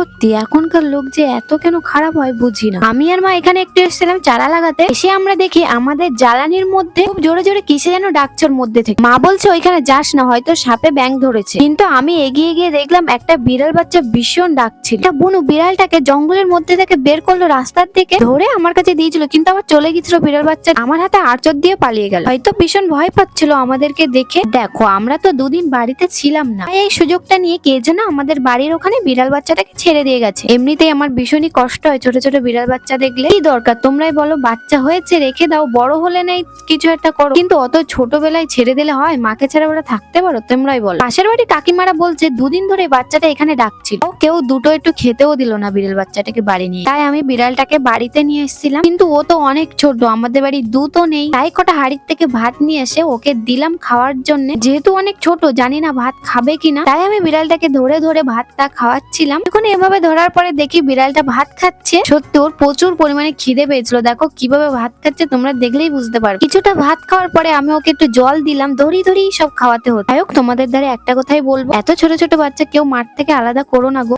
সত্যি, এখনকার লোক যে এত কেন খারাপ হয় বুঝি না। আমি আর মা এখানে একটু এসেছিলাম চারা লাগাতে। এসে আমরা দেখি আমাদের জ্বালানির মধ্যে খুব জোরে জোরে কিসে যেন ডাকছে ওর মধ্যে থেকে। মা বলছে, ওইখানে যাস না, হয়তো সাপে ব্যাং ধরেছে। কিন্তু আমি এগিয়ে গিয়ে দেখলাম একটা বিড়াল বাচ্চা ভীষণ ডাকছিল। এটা বুনু বিড়ালটাকে জঙ্গলের মধ্যে থেকে বের করল রাস্তার থেকে ধরে আমার কাছে দিয়েছিল। কিন্তু আবার চলে গেছিল বিড়াল বাচ্চা আমার হাতে আঁচড় দিয়ে পালিয়ে গেল। হয়তো ভীষণ ভয় পাচ্ছিল আমাদেরকে দেখে। দেখো, আমরা তো দুদিন বাড়িতে ছিলাম না। এই সুযোগটা নিয়ে কে যেন আমাদের বাড়ির ওখানে বিড়াল বাচ্চাটাকে ছেড়ে দিয়ে গেছে। এমনিতেই আমার ভীষণই কষ্ট হয় ছোট ছোট বিড়াল বাচ্চা দেখলে। কি দরকার? তোমরাই বলো, বাচ্চা হয়েছে, রেখে দাও, বড় হলে নেই, কিছু একটা করো। কিন্তু অত ছোটবেলায় ছেড়ে দিলে হয়? মাকে ছাড়া ওরা থাকতে পারো? তোমরাই বলো। পাশের বাড়ি কাকিমারা বলছে, দুদিন ধরে বাচ্চাটা এখানে ডাকছিল। কেউ দুটো একটু খেতেও দিল না বিড়াল বাচ্চাটাকে বাড়ি নিয়ে। তাই আমি বিড়ালটাকে বাড়িতে নিয়ে এসেছিলাম। কিন্তু ও তো অনেক ছোট, আমাদের বাড়ি দুধও নেই। তাই কটা হাড়ির থেকে ভাত নিয়ে এসে ওকে দিলাম খাওয়ার জন্য। যেহেতু অনেক ছোট, জানি না ভাত খাবে কিনা। তাই আমি বিড়ালটাকে ধরে ধরে ভাতটা খাওয়াচ্ছিলাম। এখন এভাবে ধরার পরে দেখি বিড়ালটা ভাত খাচ্ছে। সত্যি ওর প্রচুর পরিমাণে খিদে পেয়েছিল। দেখো কীভাবে ভাত খাচ্ছে, তোমরা দেখলেই বুঝতে পারবে। কিছুটা ভাত খাওয়ার পরে আমি ওকে একটু জল দিলাম। ধরি ধরি সব খাওয়াতে হতো। তোমাদের দ্বারা একটা কথাই বলব। এত ছোট ছোট বাচ্চা কেউ মাঠ থেকে আলাদা করো না গো।